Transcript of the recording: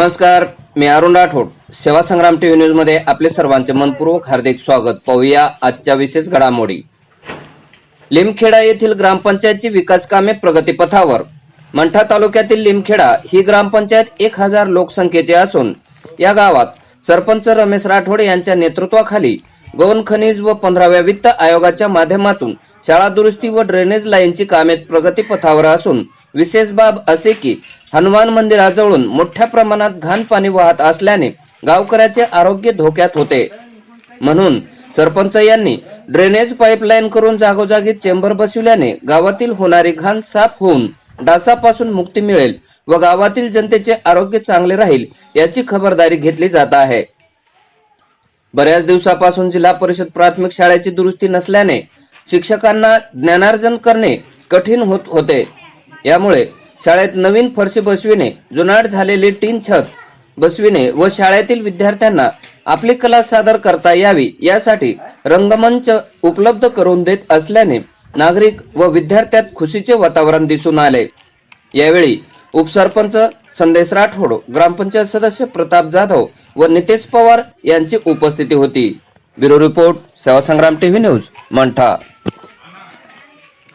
नमस्कार मी अरुण राठोड. सेवा संग्राम टीव्ही न्यूजमध्ये आपले सर्वांचे मनपूर्वक हार्दिक स्वागत. पाहूया आजच्या विशेष घडामोडी. लिमखेडा येथील ग्रामपंचायतची विकास कामे प्रगतीपथावर. मंठा तालुक्यातील लिमखेडा ही ग्रामपंचायत एक हजार लोकसंख्येची असून या गावात सरपंच रमेश राठोड यांच्या नेतृत्वाखाली गोवन खनिज व पंधराव्या वित्त आयोगाच्या माध्यमातून शाळा दुरुस्ती व ड्रेनेज लाईनची कामे प्रगतीपथावर असून विशेष बाब असे की हनुमान मंदिराजवळून मोठ्या प्रमाणात घाण पाणी वाहत असल्याने गावकऱ्याचे आरोग्य धोक्यात होते. म्हणून सरपंच यांनी ड्रेनेज पाईपलाईन करून जागोजागी चेंबर बसविल्याने गावातील होणारी घाण साफ होऊन डासापासून मुक्ती मिळेल व गावातील जनतेचे आरोग्य चांगले राहील याची खबरदारी घेतली जात आहे. बऱ्याच दिवसापासून जिल्हा परिषद प्राथमिक शाळेची दुरुस्ती नसल्याने शिक्षकांना ज्ञानार्जन करणे कठीण होत होते. यामुळे शाळेत नवीन फरशी बसविणे जुनाट झालेली टीन छत बसविणे व शाळेतील विद्यार्थ्यांना आपली कला सादर करता यावी यासाठी रंगमंच उपलब्ध करून देत असल्याने नागरिक व विद्यार्थ्यात खुशीचे वातावरण दिसून आले. यावेळी उपसरपंच संदेश राठोड ग्रामपंचायत सदस्य प्रताप जाधव व नितेश पवार यांची उपस्थिती होती. ब्युरो रिपोर्ट सेवा संग्राम टीव्ही न्यूज मंठा.